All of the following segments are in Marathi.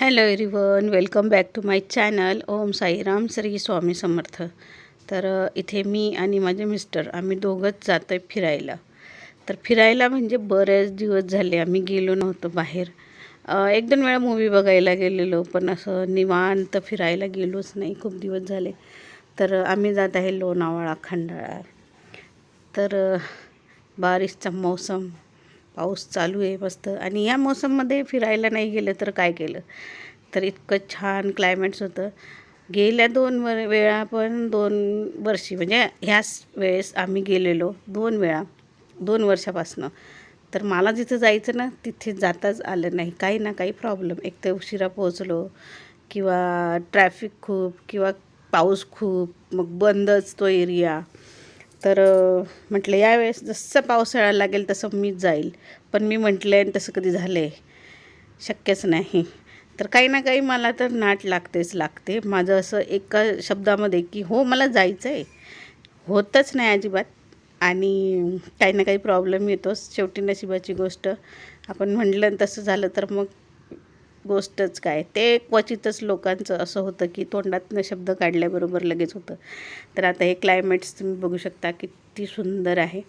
Hello everyone welcome back to my channel Om Sairam Shri Swami Samarth. तर इथे मी आणि माझे मिस्टर आम्ही दोघंच जातो आहे फिरायला. तर फिरायला म्हणजे बरेच दिवस झाले आम्ही गेलो नव्हतो बाहेर. एक दोन वेळा मूवी बघायला गेलेलो पण असं निवांत फिरायला गेलोच नाही खूप दिवस झाले. तर आम्ही जात आहे लोणावळा खंडाळा. तर बारिशचा मौसम पाऊस चालू आहे मस्त. आणि या मोसममध्ये फिरायला नाही गेलं तर काय केलं? तर इतकं छान क्लायमेट्स होतं. गेल्या दोन वर वेळा पण दोन वर्षी म्हणजे ह्याच वेळेस आम्ही गेलेलो दोन वेळा दोन वर्षापासनं. तर मला जिथं जायचं ना तिथे जाताच आलं नाही. काही ना काही प्रॉब्लेम एक तर उशिरा पोहोचलो किंवा ट्रॅफिक खूप किंवा पाऊस खूप मग बंदच तो एरिया तर म्हटलं यावेळेस जसं पावसाळा लागेल तसं मीच जाईल. पण मी म्हटलं आणि तसं कधी झालं आहे शक्यच नाही. तर काही ना काही मला तर नाट लागतेच लागते. माझं असं एका शब्दामध्ये की हो मला जायचं आहे होतच नाही अजिबात. आणि काही ना काही प्रॉब्लेम येतोच. शेवटी नशिबाची गोष्ट. आपण म्हटलं आणि तसं झालं तर मग गोष्टच काय. ते क्वचितच लोकांचं असं होतं की तोंडातनं शब्द काढल्याबरोबर लगेच होतं. तर आता हे क्लायमेट्स तुम्ही बघू शकता किती सुंदर आहे.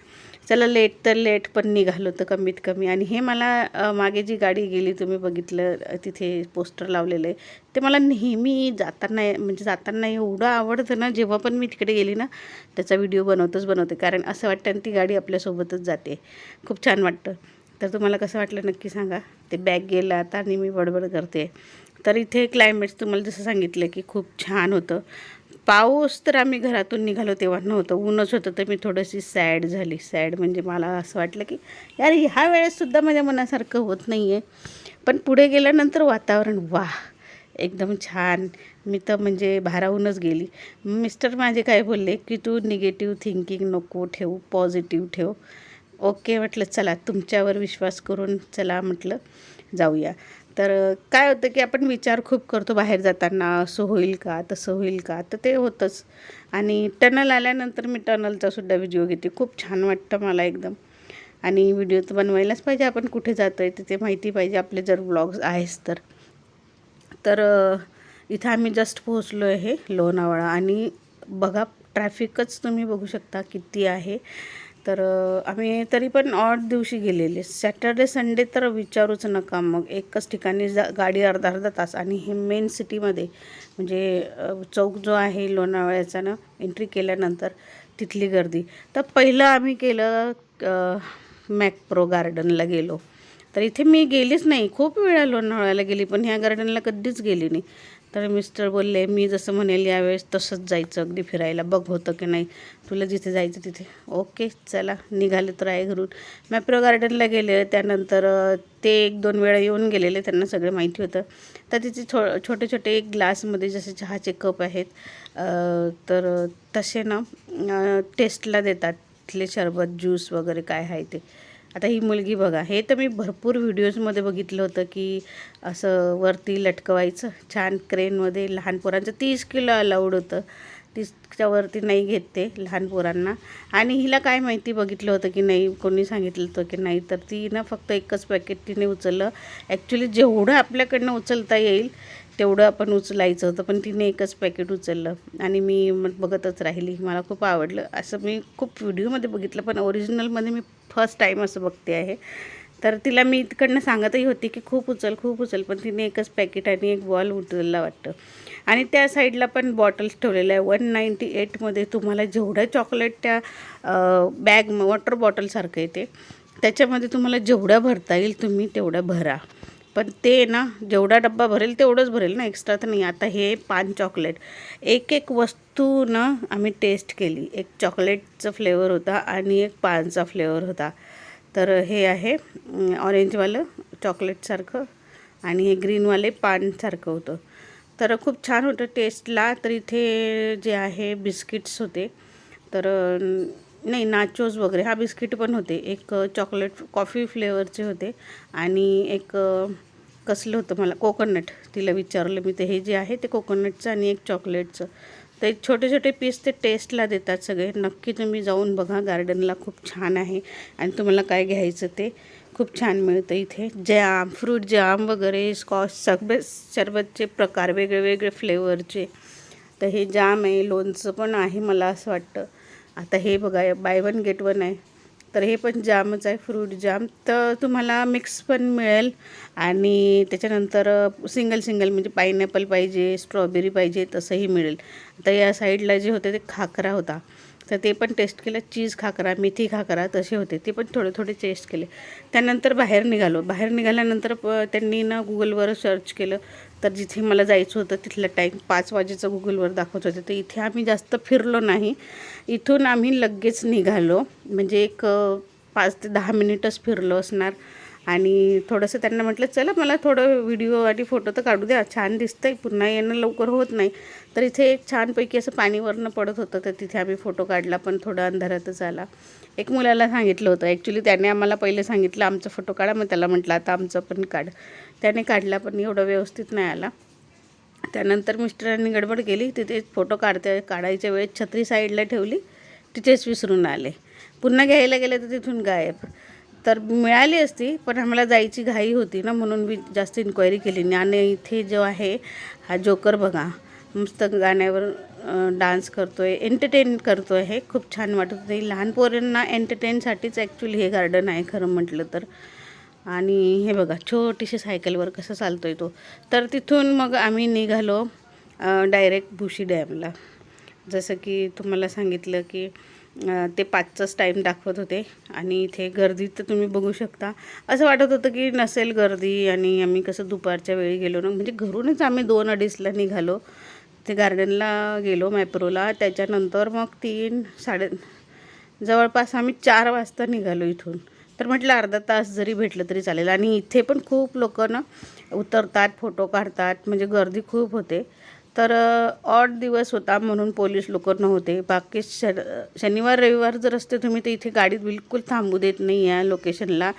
चला लेट तर लेट पण निघालो तर कमीत कमी. आणि हे मला मागे जी गाडी गेली तुम्ही बघितलं तिथे पोस्टर लावलेलं आहे. ते मला नेहमी जाताना म्हणजे जाताना एवढं आवडतं ना जेव्हा पण मी तिकडे गेली ना त्याचा व्हिडिओ बनवतच बनवते. कारण असं वाटतं आणि ती गाडी आपल्यासोबतच जाते. खूप छान वाटतं. तर तुम्हाला कसं वाटलं नक्की सांगा. ते बॅग गेलं आता आणि मी बडबड करते. तर इथे क्लायमेट्स तुम्हाला जसं सांगितलं की खूप छान होतं. पाऊस तर आम्ही घरातून निघालो तेव्हा नव्हतं. ऊनच होतं तर मी थोडीशी सॅड झाली. सॅड म्हणजे मला असं वाटलं की यार ह्या वेळेससुद्धा माझ्या मनासारखं होत नाही आहे पण पुढे गेल्यानंतर वातावरण वा एकदम छान. मी तर म्हणजे भारावूनच गेली. मिस्टर माझे काय बोलले की तू निगेटिव्ह थिंकिंग नको ठेवू पॉझिटिव्ह ठेव. ओके म्हटलं चला तुमच्यावर विश्वास करून चला म्हटलं जाऊया. तर काय होतं की आपण विचार खूप करतो बाहेर जाताना असं होईल का तसं होईल का? तर ते होतंच. आणि टनल आल्यानंतर मी टनलचा सुद्धा व्हिडिओ घेते. खूप छान वाटतं मला एकदम. आणि व्हिडिओ तर बनवायलाच पाहिजे आपण कुठे जातो आहे तिथे माहिती पाहिजे आपले जर ब्लॉग्स आहेस तर. तर इथं आम्ही जस्ट पोहोचलो आहे लोणावळा. आणि बघा ट्रॅफिकच तुम्ही बघू शकता किती आहे. तर आम्ही तरी पण ऑड दिवशी गेलेले. सॅटर्डे संडे तर विचारूच नका. मग एकच ठिकाणी जा गाडी अर्धा अर्धा तास. आणि हे मेन सिटीमध्ये म्हणजे चौक जो आहे लोणावळ्याचा ना एंट्री केल्यानंतर तिथली गर्दी. तर पहिलं आम्ही केलं मॅकप्रो गार्डनला गेलो. तर इथे मी गेलीच नाही. खूप वेळा लोणावळ्याला गेली पण ह्या गार्डनला कधीच गेली नाही. तर मिस्टर बोलले मी जसं म्हणेल यावेळेस तसंच जायचं अगदी फिरायला. बघ होतं की नाही. तुला जिथे जायचं तिथे. ओके चला. निघाले तर आहे घरून. मॅप्रो गार्डनला गेले. त्यानंतर ते एक दोन वेळा येऊन गेलेले. त्यांना सगळं माहिती होतं. तर तिथे छो छोटे छोटे एक ग्लासमध्ये जसे चहाचे कप आहेत तर तसे ना टेस्टला देतात. तिथले शरबत ज्यूस वगैरे काय आहे ते. आता ही मुलगी बघा हे तर मी भरपूर व्हिडिओजमध्ये बघितलं होतं की असं वरती लटकवायचं छान क्रेनमध्ये लहान पोरांचं तीस किलो अलाउड होतं. तिच्यावरती नाही घेत ते लहान पोरांना. आणि हिला काय माहिती बघितलं होतं की नाही कोणी सांगितलं होतं की नाही तर तिनं फक्त एकच पॅकेट तिने उचललं. ॲक्च्युली जेवढं आपल्याकडनं उचलता येईल तेवढं आपण उचलायचं होतं पण तिने एकच पॅकेट उचललं. आणि मी बघतच राहिली मला खूप आवडलं. असं मी खूप व्हिडिओमध्ये बघितलं पण ओरिजिनलमध्ये मी फर्स्ट टाईम असं बघते आहे. तर तिला मी इकडनं सांगतही होती की खूप उचल खूप उचल. पण तिने एकच पॅकेट आणि एक बॉल उचलला वाटतं. आणि त्या साईडला पण बॉटल्स ठेवलेल्या आहे वन नाईंटी एटमध्ये तुम्हाला जेवढं चॉकलेट त्या बॅग वॉटर बॉटलसारखं येते त्याच्यामध्ये तुम्हाला जेवढं भरता येईल तुम्ही तेवढं भरा. पण ते ना जेवढा डब्बा भरेल तेवढंच भरेल ना एक्स्ट्रा तर नाही. आता हे पान चॉकलेट एक एक वस्तू ना आम्ही टेस्ट केली. एक चॉकलेटचा फ्लेवर होता आणि एक पानचा फ्लेवर होता. तर हे आहे ऑरेंजवालं चॉकलेटसारखं आणि हे ग्रीनवाले पानसारखं होतं. तर खूप छान होतं टेस्टला तर इथे जे आहे बिस्किट्स होते. तर नाही नाचोज वगैरे. हा बिस्किट पण होते. एक चॉकलेट कॉफी फ्लेवरचे होते. आणि एक कसलं होतं मला कोकोनट तिला विचारलं मी ते हे जे आहे ते कोकोनटचं आणि एक चॉकलेटचं तर एक छोटे छोटे पीस ते टेस्टला देतात सगळे. नक्की तुम्ही जाऊन बघा. गार्डनला खूप छान आहे. आणि तुम्हाला काय घ्यायचं ते खूप खूप छान मिळतं इथे. जॅम फ्रूट जॅम वगैरे स्कॉच सगळे सरबतचे प्रकार वेगळे वेगळे फ्लेवरचे तर हे जाम आहे लोणचं पण आहे मला असं वाटतं. आता हे बघा बाय वन गेट वन आहे. तर हे पण जामच आहे फ्रूट जाम तर तुम्हाला मिक्स पण मिळेल. आणि त्याच्यानंतर सिंगल सिंगल म्हणजे पायनॅपल पाहिजे स्ट्रॉबेरी पाहिजे तसंही मिळेल. आता या साईडला जे होते ते खाकरा होता. तर ते पण टेस्ट केलं. चीज खाकरा मेथी खाकरा तसे होते. ते पण थोडे थोडे टेस्ट केले. त्यानंतर बाहेर निघालो. बाहेर निघाल्यानंतर प त्यांनी ना गुगलवर सर्च केलं. तर जिथे मला जायचं होतं तिथला टाईम पाच वाजेचं गुगलवर दाखवत होते. तर इथे आम्ही जास्त फिरलो नाही. इथून आम्ही लगेच निघालो. म्हणजे एक पाच ते दहा मिनिटच फिरलो असणार. आणि थोडंसं त्यांना म्हटलं चला मला थोडं व्हिडिओ आणि फोटो तर काढू द्या. छान दिसतंय. पुन्हा येणं लवकर होत नाही. तर इथे एक छानपैकी असं पाणीवरनं पडत होतं. तर तिथे आम्ही फोटो काढला पण थोडं अंधारातच आला. एक मुलाला सांगितलं होतं. ॲक्च्युली त्याने आम्हाला पहिले सांगितलं आमचा फोटो काढा. मग त्याला म्हटलं आता आमचं पण काढ. त्याने काढला पण एवढं व्यवस्थित नाही आला. त्यानंतर मिस्टरांनी गडबड केली. तिथे फोटो काढते काढायच्या वेळेस छत्री साईडला ठेवली. तिथेच विसरून आले. पुन्हा घ्यायला गेले तर तिथून गायब. तर मिळाली असती पण आम्हाला जायची घाई होती ना म्हणून मी जास्त इन्क्वायरी केली नाही. आणि इथे जो आहे हा जोकर बघा. मस्त गाण्यावर डान्स करतो आहे एंटरटेन करतो आहे खूप छान वाटत होते. लहान पोरांना एंटरटेनसाठीच ॲक्च्युली हे गार्डन आहे खरं म्हटलं तर. आणि हे बघा छोटीशी सायकलवर कसं चालतो आहे तो. तर तिथून मग आम्ही निघालो डायरेक्ट भुशी डॅमला. जसं की तुम्हाला सांगितलं की ते पाचचाच टाईम दाखवत होते. आणि इथे गर्दी तर तुम्ही बघू शकता. असं वाटत होतं की नसेल गर्दी आणि आम्ही कसं दुपारच्या वेळी गेलो ना. म्हणजे घरूनच आम्ही दोन अडीचला निघालो. ते गार्डनला गेलो मॅप्रोला त्याच्यानंतर मग तीन साडे जवळपास आम्ही चार वाजता निघालो इथून. तर म्हटलं अर्धा तास जरी भेटलं तरी चालेल. आणि इथे पण खूप लोक ना उतरतात फोटो काढतात. म्हणजे गर्दी खूप होते. तर ऑड दिवस होता म्हणून पोलीस लोक नव्हते. बाकी शन शनिवार रविवार जर असते तुम्ही तर इथे गाडीत बिलकुल थांबू देत नाही या लोकेशनला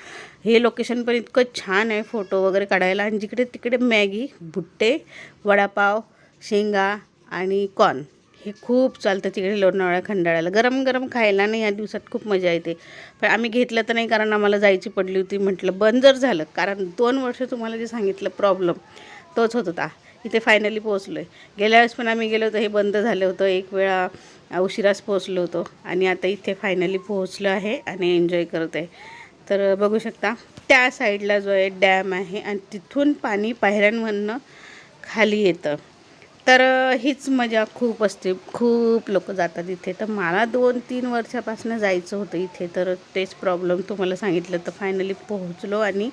हे लोकेशन पण इतकं छान आहे फोटो वगैरे काढायला. आणि जिकडे तिकडे मॅगी भुट्टे वडापाव शेंगा आणि कॉर्न हे खूप चालतं तिकडे लोणावळ्या खंडाळ्याला. गरम गरम खायला नाही या दिवसात खूप मजा येते. पण आम्ही घेतलं तर नाही कारण आम्हाला जायची पडली होती म्हटलं बंद जर झालं कारण दोन वर्ष तुम्हाला जे सांगितलं प्रॉब्लेम तोच होत होता. इथे फायनली पोहोचलो आहे गेल्या वेळेस पण आम्ही गेलो होतो हे बंद झालं होतं. एक वेळा उशिराच पोहोचलो होतो आणि आता इथे फायनली पोहोचलो आहे आणि एन्जॉय करत आहे. तर बघू शकता त्या साईडला जो आहे डॅम आहे आणि तिथून पाणी पायऱ्यांमधनं खाली येतं. तर हीच मजा खूप असते. खूप लोक जातात इथे. तर मला दोन तीन वर्षापासून जायचं होतं इथे. तर तेच प्रॉब्लेम तुम्हाला सांगितलं. तर फायनली पोहोचलो आणि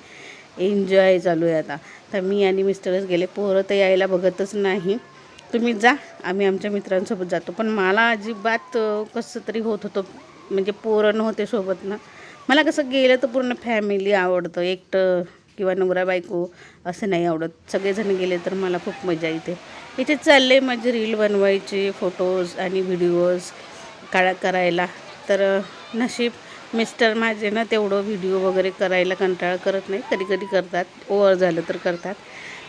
एन्जॉय चालू आहे आता. तर मी आणि मिस्टरच गेले. पोरं तर यायला बघतच नाही. तुम्ही जा. आम्ही आमच्या मित्रांसोबत जातो. पण मला अजिबात कसं तरी होत होतं. म्हणजे पोरं नव्हते सोबत ना मला कसं गेलं तर पूर्ण फॅमिली आवडतं. एकटं किंवा नवरा बायको असं नाही आवडत. सगळेजण गेले तर मला खूप मजा येते. इथे चालले माझे रील बनवायचे फोटोज आणि व्हिडिओज काळा करायला. तर नशीब मिस्टर माझे ना तेवढं व्हिडिओ वगैरे करायला कंटाळा करत नाही. कधी कधी करतात. ओवर झालं तर करतात.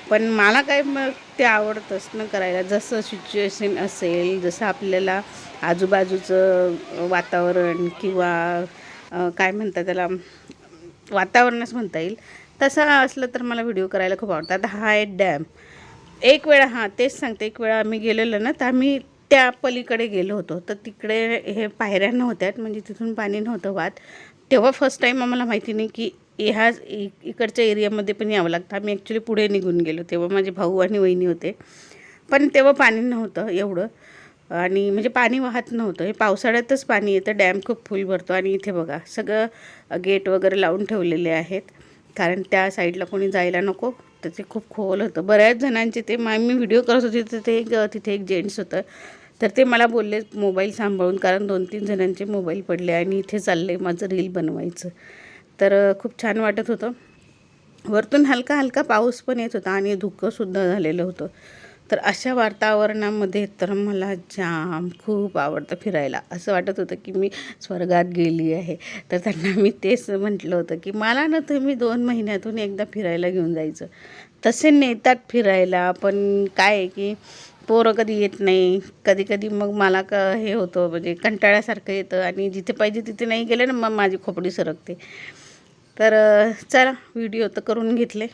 पण मला काय मग ते आवडतंच ना करायला. जसं सिच्युएशन असेल जसं आपल्याला आजूबाजूचं वातावरण किंवा काय म्हणतात त्याला वातावरणच म्हणता येईल. तसं असलं तर मला व्हिडिओ करायला खूप आवडतात हा आहे डॅम एक वेळा हां तेच सांगते. एक वेळा आम्ही गेलेलो ना तर आम्ही त्या पलीकडे गेलो होतो. तर तिकडे हे पायऱ्या नव्हत्यात म्हणजे तिथून पाणी नव्हतं वाहत. तेव्हा फर्स्ट टाईम आम्हाला माहिती नाही की ह्या इकडच्या एरियामध्ये पण यावं लागतं. आम्ही ॲक्च्युली पुढे निघून गेलो तेव्हा माझे भाऊ आणि वहिनी होते. पण तेव्हा पाणी नव्हतं एवढं. आणि म्हणजे पाणी वाहत नव्हतं. हे पावसाळ्यातच पाणी येतं. डॅम खूप फुल भरतो. आणि इथे बघा सगळं गेट वगैरे लावून ठेवलेले आहेत. कारण त्या साईडला कोणी जायला नको. तर ते खूप खोल होतं. बऱ्याच जणांचे ते मा मी व्हिडिओ करत होते तर ते एक तिथे एक जेंट्स होतं. तर ते मला बोलले मोबाईल सांभाळून कारण दोन तीन जणांचे मोबाईल पडले आणि इथे चालले माझं रील बनवायचं. तर खूप छान वाटत होतं. वरतून हलका हलका पाऊस पण येत होता आणि धुकंसुद्धा झालेलं होतं. तर अशा वातावरणामध्ये तर मला जाम खूप आवडतं फिरायला. असं वाटत होतं की मी स्वर्गात गेली आहे. तर त्यांना मी तेच म्हटलं होतं की मला ना तुम्ही दोन महिन्यातून एकदा फिरायला घेऊन जायचं. तसे नेतात फिरायला पण काय आहे की पोरं कधी येत नाही. कधी कधी मग मला क हे होतं म्हणजे कंटाळ्यासारखं येतं आणि जिथे पाहिजे तिथे नाही गेलं ना मग माझी खोपडी सरकते. तर चला व्हिडिओ तर करून घेतले.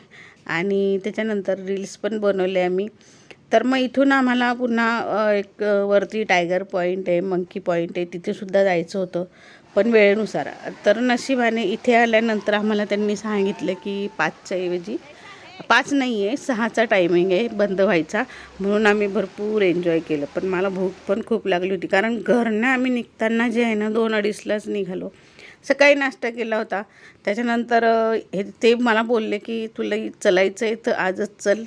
आणि त्याच्यानंतर रील्स पण बनवले आम्ही. तर मग इथून आम्हाला पुन्हा एक वरती टायगर पॉईंट आहे मंकी पॉईंट आहे तिथेसुद्धा जायचं होतं. पण वेळेनुसार तर नशिबाने इथे आल्यानंतर आम्हाला त्यांनी सांगितलं की पाचच्या ऐवजी पाच नाही आहे सहाचा टायमिंग आहे बंद व्हायचा. म्हणून आम्ही भरपूर एन्जॉय केलं. पण मला भूक पण खूप लागली होती. कारण घरनं आम्ही निघताना जे आहे ना दोन अडीचलाच निघालो. सकाळी नाश्ता केला होता. त्याच्यानंतर हे ते मला बोलले की तुला चलायचं आहे तर आजच चल.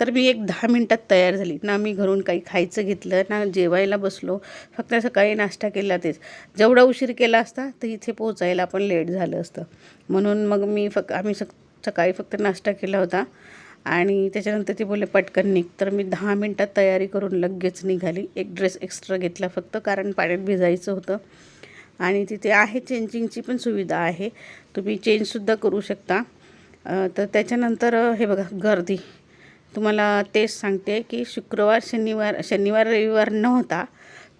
तर मी एक दहा मिनटात तयार झाली. ना मी घरून काही खायचं घेतलं ना जेवायला बसलो. फक्त सकाळी नाश्ता केला तेच. जेवढा उशीर केला असता तर इथे पोचायला पण लेट झालं असतं. म्हणून मग मी फक्त आम्ही सक सकाळी फक्त नाश्ता केला होता. आणि त्याच्यानंतर ते बोलले पटकन निघ. तर मी दहा मिनटात तयारी करून लगेच निघाली. एक ड्रेस एक्स्ट्रा घेतला फक्त कारण पाण्यात भिजायचं होतं. आणि तिथे आहे चेंजिंगची पण सुविधा आहे. तुम्ही चेंजसुद्धा करू शकता. तर त्याच्यानंतर हे बघा गर्दी. तुम्हाला तेच सांगते की शुक्रवार शनिवार शनिवार रविवार नव्हता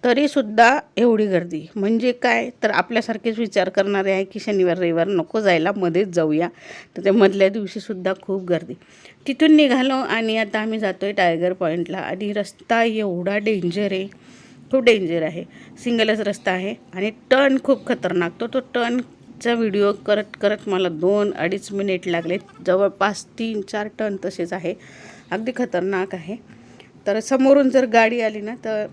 तरीसुद्धा एवढी गर्दी. म्हणजे काय? तर आपल्यासारखेच विचार करणारे आहे की शनिवार रविवार नको जायला मध्येच जाऊया. तर त्या मधल्या दिवशीसुद्धा खूप गर्दी. तिथून निघालो आणि आता आम्ही जातो आहे टायगर पॉईंटला आणि रस्ता एवढा डेंजर आहे. खूप डेंजर आहे. सिंगलच रस्ता आहे आणि टर्न खूप खतरनाक. तो तो आजचा व्हिडिओ करत करत मला दोन अडीच मिनिट लागले. जवळपास तीन चार टन तसेच आहे. अगदी खतरनाक आहे. तर समोरून जर गाडी आली ना तर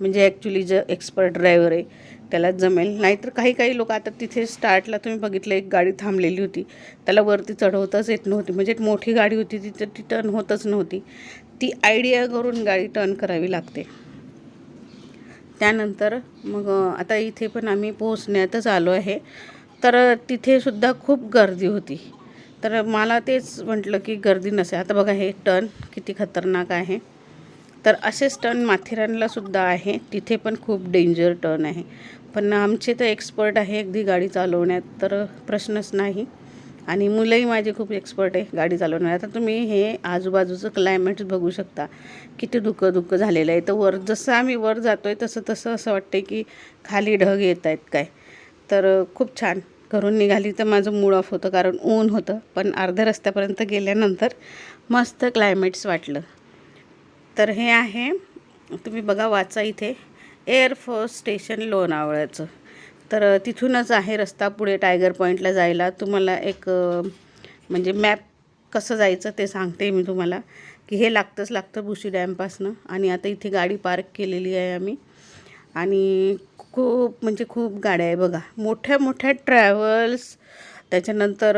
म्हणजे ॲक्च्युली जे एक्सपर्ट ड्रायव्हर आहे त्याला जमेल. नाहीतर काही काही लोक आता तिथे स्टार्टला तुम्ही बघितलं एक गाडी थांबलेली होती. त्याला वरती चढवताच येत नव्हती. म्हणजे एक मोठी गाडी होती तिथं ती टर्न होतच नव्हती. ती आयडिया करून गाडी टर्न करावी लागते. त्यानंतर मग आता इथे पण आम्ही पोहोचण्यातच आलो आहे. तर तिथेसुद्धा तिथे सुद्धा खूप गर्दी होती. तर मला तेच म्हटलं की गर्दी नसेल. आता बघा हे टर्न किती खतरनाक आहे. तर असेच टर्न माथेरानलासुद्धा आहे. तिथे पण खूप डेंजर टर्न आहे. पण आमचे तर एक्सपर्ट आहे अगदी गाडी चालवण्यात तर प्रश्नच नाही. आणि मुलंही माझे खूप एक्सपर्ट आहे गाडी चालवण्यात. आता तुम्ही हे आजूबाजूचं क्लायमेट बघू शकता. किती धुकं धुकं झालेलं आहे. तर वर जसं आम्ही वर जातो आहे तसं तसं असं वाटतं की खाली ढग येत आहेत काय. तर खूप छान. घरून निघाली तर माझं मूड ऑफ होतं कारण ऊन होतं. पण अर्ध्या रस्त्यापर्यंत गेल्यानंतर मस्त क्लायमेट्स वाटलं. तर हे आहे तुम्ही बघा वाचा इथे. एअरफोर्स स्टेशन लोणावळ्याचं. तर तिथूनच आहे रस्ता पुढे टायगर पॉईंटला जायला. तुम्हाला एक म्हणजे मॅप कसं जायचं ते सांगते मी तुम्हाला. की हे लागतंच लागतं भुशी डॅमपासनं. आणि आता इथे गाडी पार्क केलेली आहे आम्ही. आणि खूप म्हणजे खूप गाड्या आहे बघा. मोठ्या मोठ्या ट्रॅव्हल्स त्याच्यानंतर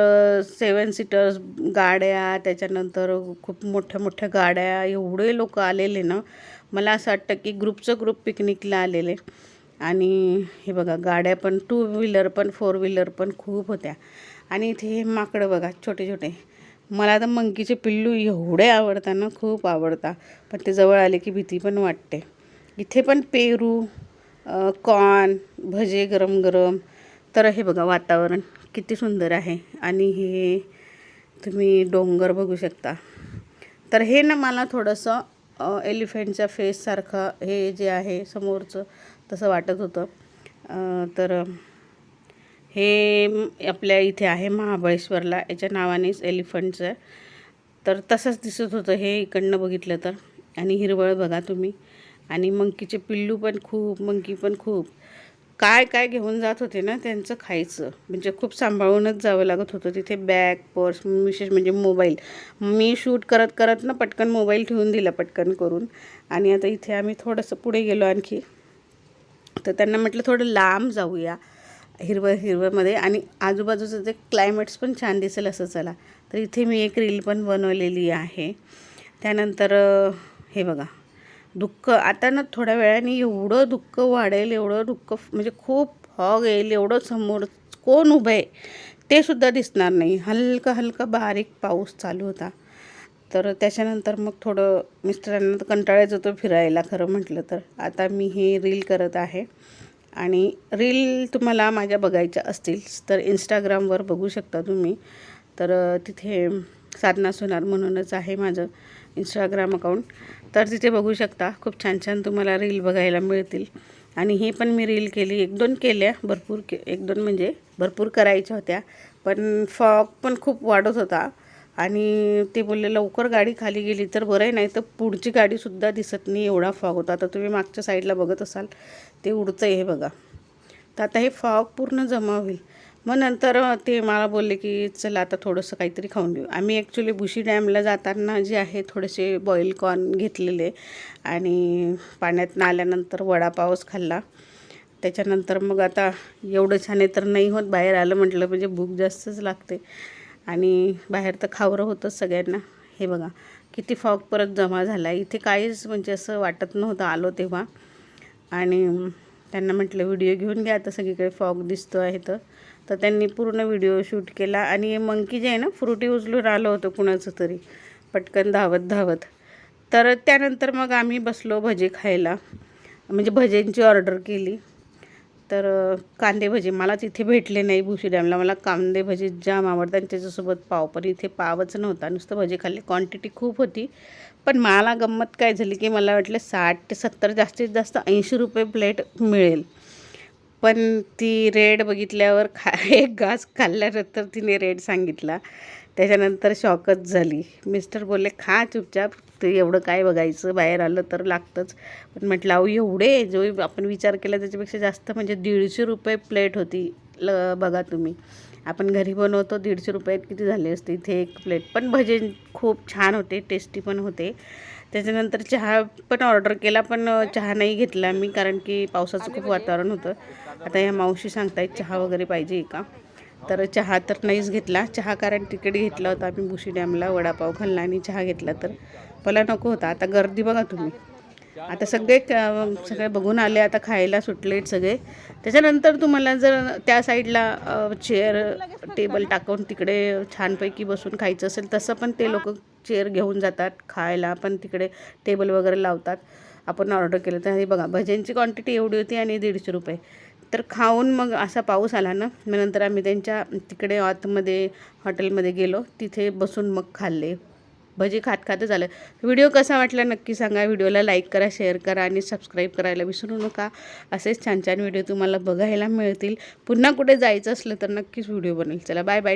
सेवन सीटर्स गाड्या त्याच्यानंतर खूप मोठ्या मोठ्या गाड्या एवढे लोक आलेले ना मला असं वाटतं की ग्रुपचं ग्रुप पिकनिकला आलेले. आणि हे बघा गाड्या पण टू व्हीलर पण फोर व्हीलर पण खूप होत्या. आणि इथे हे माकडं बघा छोटे छोटे. मला तर मंकीचे पिल्लू एवढे आवडतात ना खूप आवडता पण ते जवळ आले की भीती पण वाटते. इथे पण पेरू कॉर्न भजे गरम गरम तर हे बघा वातावरण किती सुंदर आहे. आणि हे तुम्ही डोंगर बघू शकता. तर हे ना मला थोडंसं एलिफंटच्या फेससारखं हे जे आहे समोरचं तसं वाटत होतं. तर हे आपल्या इथे आहे महाबळेश्वरला. याच्या नावानेच एलिफंटचं तर तसंच दिसत होतं हे इकडनं बघितलं तर. आणि हिरवळ बघा तुम्ही. आणि मंकीचे पिल्लू पण खूप मंकी पण खूप. काय काय घेऊन जात होते ना त्यांचं खायचं. म्हणजे खूप सांभाळूनच जावं लागत होतं. तिथे बॅग पर्स विशेष म्हणजे मोबाईल. मी शूट करत करत ना पटकन मोबाईल ठेवून दिला पटकन करून. आणि आता इथे आम्ही थोडंसं पुढे गेलो आणखी. तर त्यांना म्हटलं थोडं लांब जाऊया हिरवं हिरवंमध्ये. आणि आजूबाजूचं ते क्लायमेट्स पण छान दिसेल असं चला. तर इथे मी एक रील पण बनवलेली आहे. त्यानंतर हे बघा. दुःख. आता ना थोड्या वेळाने एवढं दुःख वाढेल एवढं दुःख म्हणजे खूप हॉग येईल एवढं समोर कोण उभं आहे ते सुद्धा दिसणार नाही. हलका हलका बारीक पाऊस चालू होता. तर त्याच्यानंतर मग थोडं मिस्टरांना तर कंटाळाच होतो फिरायला खरं म्हटलं तर. आता मी हे रील करत आहे. आणि रील तुम्हाला माझ्या बघायच्या असतील तर इंस्टाग्रामवर बघू शकता तुम्ही. तर तिथे साधना सोनार म्हणूनच आहे माझं. इंस्टाग्राम अकाउंट तर तिथे बघू शकता. खूप छान छान तुम्हाला रील बघायला मिळतील. आणि हे पण मी रील केली एक दोन केल्या भरपूर के एक दोन म्हणजे भरपूर करायच्या होत्या. पण फॉग पण खूप वाढत होता. आणि ते बोलले लवकर गाडी खाली गेली तर बरं आहे नाही तर पुढची गाडीसुद्धा दिसत नाही एवढा फॉग होता. तर तुम्ही मागच्या साईडला बघत असाल ते उडतं आहे हे बघा. तर आता हे फॉग पूर्ण जमा होईल. मग नंतर ते मला बोलले की चला आता थोडंसं काहीतरी खाऊन घेऊ. आम्ही ॲक्च्युली भुशी डॅमला जाताना जे आहे थोडेसे बॉईल कॉर्न घेतलेले आणि पाण्यात आल्यानंतर वडापावच खाल्ला. त्याच्यानंतर मग आता एवढं छान आहे तर नाही होत बाहेर आलं म्हटलं म्हणजे भूक जास्तच लागते. आणि बाहेर तर खावरं होतंच सगळ्यांना. हे बघा किती फॉग परत जमा झाला. इथे काहीच म्हणजे असं वाटत नव्हतं आलो तेव्हा. आणि त्यांना म्हटलं व्हिडिओ घेऊन घ्या आता सगळीकडे फॉग दिसतो आहे तर. तर त्यांनी पूर्ण व्हिडिओ शूट केला. आणि मंकी जे आहे ना फ्रुटी उचलून आलं होतं कुणाचं तरी. पटकन धावत धावत. तर त्यानंतर मग आम्ही बसलो भजे खायला. म्हणजे भज्यांची ऑर्डर केली. तर कांदे भजे. मला तिथे भेटले नाही भुशी डॅमला. मला कांदे भजे जाम आवडतात. त्याच्यासोबत पाव पण. इथे पावच नव्हता. नुसतं भजे खाल्ले. क्वांटिटी खूप होती. पण मला गंमत काय झाली की मला वाटलं साठ ते सत्तर जास्तीत जास्त ऐंशी रुपये प्लेट मिळेल. पण ती रेड बघितल्यावर खा एक घास खाल्ल्यानंतर तिने रेड सांगितला. त्याच्यानंतर शॉकच झाली. मिस्टर बोलले खा चुपचाप ते एवढं काय बघायचं? बाहेर आलं तर लागतंच. पण म्हटलं अहो एवढे जो आपण विचार केला त्याच्यापेक्षा जास्त म्हणजे दीडशे रुपये प्लेट होती. ल बघा तुम्ही. आपण घरी बनवतो दीडशे रुपयात किती झाले असते? इथे एक प्लेट. पण भजे खूप छान होते टेस्टी पण होते. त्याच्यानंतर चहा पण ऑर्डर केला पण चहा नाही घेतला मी कारण की पावसाचं खूप वातावरण होतं. आता या मावशी सांगतायत चहा वगैरे पाहिजे का? तर चहा तर नाहीच घेतला. चहा कारण तिकीट घेतला होता आम्ही बुशी डॅमला वडापाव खाल्ला आणि चहा घेतला तर. मला नको होता. आता गर्दी बघा तुम्ही. आता सगळे क- सगळे बघून आले आता खायला सुटलेत सगळे. त्याच्यानंतर तुम्हाला जर त्या साईडला चेअर टेबल टाकून तिकडे छानपैकी बसून खायचं असेल तसं पण ते लोक चेअर घेऊन जातात खायला पण तिकडे टेबल वगैरे लावतात. आपण ऑर्डर केलं तर हे बघा भज्यांची क्वांटिटी एवढी होती आणि दीडशे रुपये. तर खाऊन मग असा पाऊस आला ना मग नंतर आम्ही त्यांच्या तिकडे आतमध्ये हॉटेलमध्ये गेलो तिथे बसून मग खाल्ले. भजी खात खातच आलं व्हिडिओ कसा वाटला नक्की सांगा. व्हिडिओला लाईक करा शेअर करा आणि सबस्क्राईब करायला विसरू नका. असेच छान छान व्हिडिओ तुम्हाला बघायला मिळतील. पुन्हा कुठे जायचं असलं तर नक्कीच व्हिडिओ बनेल चला बाय बाय